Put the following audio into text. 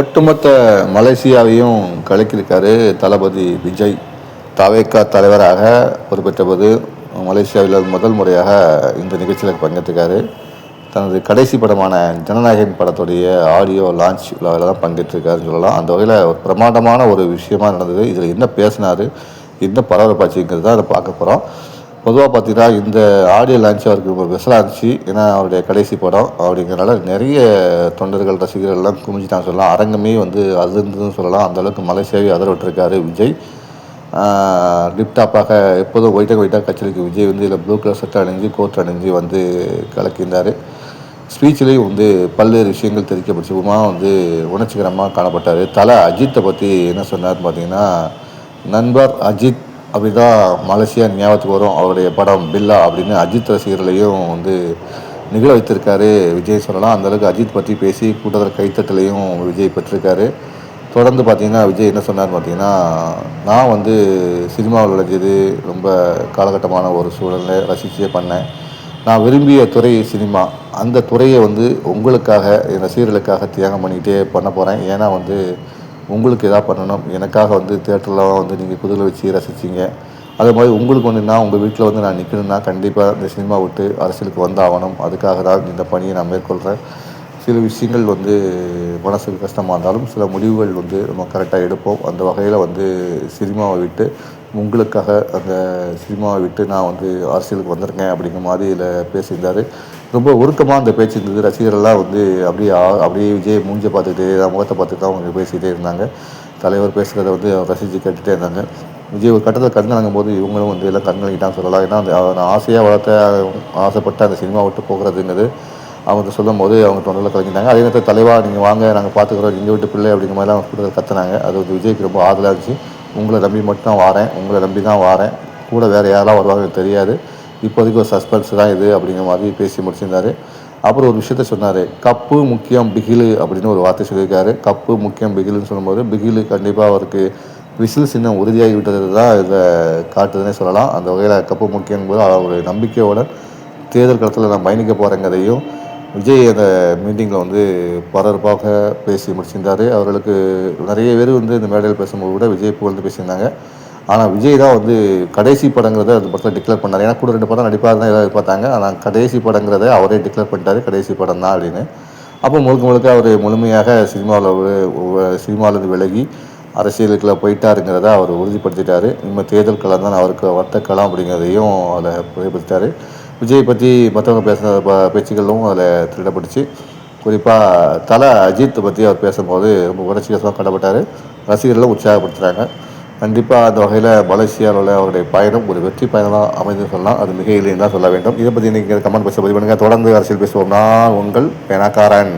ஒட்டுமொத்த மலேசியாவையும் கலக்கியிருக்காரு தளபதி விஜய். தவேக்கா தலைவராக பொறுப்பேற்றபோது மலேசியாவில் முதல் முறையாக இந்த நிகழ்ச்சியில் பங்கேற்றிருக்காரு. தனது கடைசி படமான ஜனநாயகன் படத்துடைய ஆடியோ லான்ச் விழாவில் தான் பங்கேற்றிருக்காருன்னு சொல்லலாம். அந்த வகையில் ஒரு பிரமாண்டமான ஒரு விஷயமா நடந்தது. இதில் என்ன பேசினார் என்ன பரபரப்பாச்சுங்கிறது தான் அதை பார்க்க போகிறோம் பொதுவாக பார்த்தீங்கன்னா இந்த ஆடியோ லான்ச் அவருக்கு ஒரு வெசலாக இருந்துச்சு. ஏன்னா அவருடைய கடைசி படம் அப்படிங்கிறனால நிறைய தொண்டர்கள் ரசிகர்கள்லாம் குமிஞ்சிட்டாங்க சொல்லலாம். அரங்கமே வந்து அதிர்ந்ததுன்னு சொல்லலாம். அந்த அளவுக்கு சேவை அதர விட்டுருக்காரு விஜய் டிப்டாப்பாக எப்போதும் ஒயிட்டாக ஒயிட்டாக கச்சேரிக்கு விஜய் வந்து இதில் ப்ளூ கலர் சட்டை அணிஞ்சு கோட் அணிஞ்சு வந்து கலக்கியிருந்தார். ஸ்பீச்சிலேயும் வந்து பல்வேறு விஷயங்கள் தெரிவிக்கப்பட்டுச்சு. உமா வந்து உணர்ச்சிகரமாக காணப்பட்டார். தலை அஜித்தை பற்றி என்ன சொன்னார்னு பார்த்தீங்கன்னா நண்பர் அஜித் அப்படிதான் மலேசியா ஞாபகத்துக்கு வரும். அவருடைய படம் பில்லா அப்படின்னு அஜித் ரசிகர்களையும் வந்து நிகழ வைத்திருக்காரு விஜய் சொல்லலாம். அந்தளவுக்கு அஜித் பற்றி பேசி கூட்டத்தில் கைத்தட்டலையும் விஜய் பெற்றிருக்காரு. தொடர்ந்து பார்த்தீங்கன்னா விஜய் என்ன சொன்னார் பார்த்தீங்கன்னா நான் வந்து சினிமாவில் விளைஞ்சது ரொம்ப காலகட்டமான ஒரு சூழலை ரசிச்சே பண்ணேன். நான் விரும்பிய துறை சினிமா. அந்த துறையை வந்து உங்களுக்காக என் ரசிகர்களுக்காக தியாகம் பண்ணிக்கிட்டே பண்ண போகிறேன் ஏன்னா வந்து உங்களுக்கு எதாவது பண்ணணும்? எனக்காக வந்து தேட்டரில் வந்து நீங்கள் குதிரை வச்சு ரசிச்சிங்க. அதே மாதிரி உங்களுக்கு வந்து நான் உங்கள் வீட்டில் வந்து நான் நிற்கணும்னா கண்டிப்பாக இந்த சினிமா விட்டு அரசியலுக்கு வந்தாகணும். அதுக்காக தான் இந்த பணியை நான் மேற்கொள்கிறேன் சில விஷயங்கள் வந்து மனசுக்கு கஷ்டமாக இருந்தாலும் சில முடிவுகள் வந்து நம்ம கரெக்டாக எடுப்போம். அந்த வகையில் வந்து சினிமாவை விட்டு உங்களுக்காக அந்த சினிமாவை விட்டு நான் வந்து அரசியலுக்கு வந்திருக்கேன் அப்படிங்கிற மாதிரி இதில் பேசியிருந்தார். ரொம்ப உருக்கமாக அந்த பேச்சு இருந்தது. ரசிகர்கள்லாம் வந்து அப்படியே அப்படியே விஜய் மூஞ்ச பார்த்துக்கிட்டே தான் முகத்தை பார்த்துட்டு தான் அவங்க பேசிக்கிட்டே இருந்தாங்க. தலைவர் பேசுகிறத வந்து ரசித்து கேட்டுகிட்டே இருந்தாங்க. விஜய் ஒரு கட்டத்தில் கண்கலங்கும் போது இவங்களும் வந்து எல்லாம் கண்கலங்கிட்டான்னு சொல்லலாம். ஏன்னா அந்த ஆசையாக வளர்த்த ஆசைப்பட்ட அந்த சினிமா விட்டு போகிறதுங்கிறது அவங்க சொல்லும் போது அவங்க தொண்டரில் கலங்கிட்டாங்க அதே நேரத்தில் தலைவா நீங்கள் வாங்க நாங்கள் பார்த்துக்குறோம் எங்கள் வீட்டு பிள்ளை அப்படிங்கிற மாதிரிலாம் அவங்க கூட்டத்தில் கத்துனாங்க. அது வந்து விஜய்க்கு ரொம்ப ஆதலாக இருந்துச்சு. உங்களை நம்பி மட்டும் தான் வாரேன் உங்களை நம்பி தான் வாரேன். கூட வேறு யாரெல்லாம் வருவாங்க எனக்கு தெரியாது. இப்போதைக்கு ஒரு சஸ்பென்ஸ் தான் இது அப்படிங்கிற மாதிரி பேசி முடிச்சிருந்தாரு. அப்புறம் ஒரு விஷயத்த சொன்னார். கப்பு முக்கியம் பிகிலு அப்படின்னு ஒரு வார்த்தை சொல்லியிருக்காரு. கப்பு முக்கியம் பிகிலுன்னு சொல்லும்போது பிகிலு கண்டிப்பாக அவருக்கு விசில் சின்னம் உறுதியாகி விட்டது தான் இதை காட்டுதுன்னே சொல்லலாம். அந்த வகையில் கப்பு முக்கியம் போது அவர் நம்பிக்கையோட தேர்தல் களத்தில் நான் பயணிக்க போகிறேங்கிறதையும் விஜய் அந்த மீட்டிங்கில் வந்து பரபரப்பாக பேசி முடிச்சிருந்தார். அவர்களுக்கு நிறைய பேர் வந்து இந்த மேடையில் பேசும்போது கூட விஜய் புகழ்ந்து பேசியிருந்தாங்க. ஆனால் விஜய் தான் வந்து கடைசி படங்கிறத அந்த படத்தில் டிக்ளேர் பண்ணார். ஏன்னா கூட ரெண்டு படம் நடிப்பார் தான் எதாவது பார்த்தாங்க. ஆனால் கடைசி படங்கிறத அவரே டிக்ளேர் பண்ணிட்டாரு. கடைசி படம் தான் அப்படின்னு. அப்போ முழுக்க முழுக்க அவர் முழுமையாக சினிமாவில் சினிமாவிலேருந்து விலகி அரசியலுக்குள்ள போயிட்டாருங்கிறத அவர் உறுதிப்படுத்திட்டார். இனிமேல் தேர்தல் களம் தான் அவருக்கு வட்ட களம் அப்படிங்கிறதையும் அதில் புரியப்படுத்திட்டாரு விஜய் பற்றி மற்றவங்க பேசுன ப- பேச்சுக்களும் அதில் திருடப்பட்டுச்சு குறிப்பாக தலை அஜித் பற்றி அவர் பேசும்போது ரொம்ப உணர்ச்சிகரமாக கடப்பட்டார் ரசிகர்களும் உற்சாகப்படுத்துகிறாங்க கண்டிப்பாக அந்த வகையில் மலேசியாவில் அவருடைய பயணம் ஒரு வெற்றி பயணமாக அமைந்து சொல்லலாம் அது மிக இல்லைன்னு தான் சொல்ல வேண்டும். இதை பற்றி நீங்கள் கமெண்ட் பேச பதிவு பண்ணுங்கள் தொடர்ந்து அரசியல் பேசுவோம் நான் உங்கள் பேனாக்காரன்.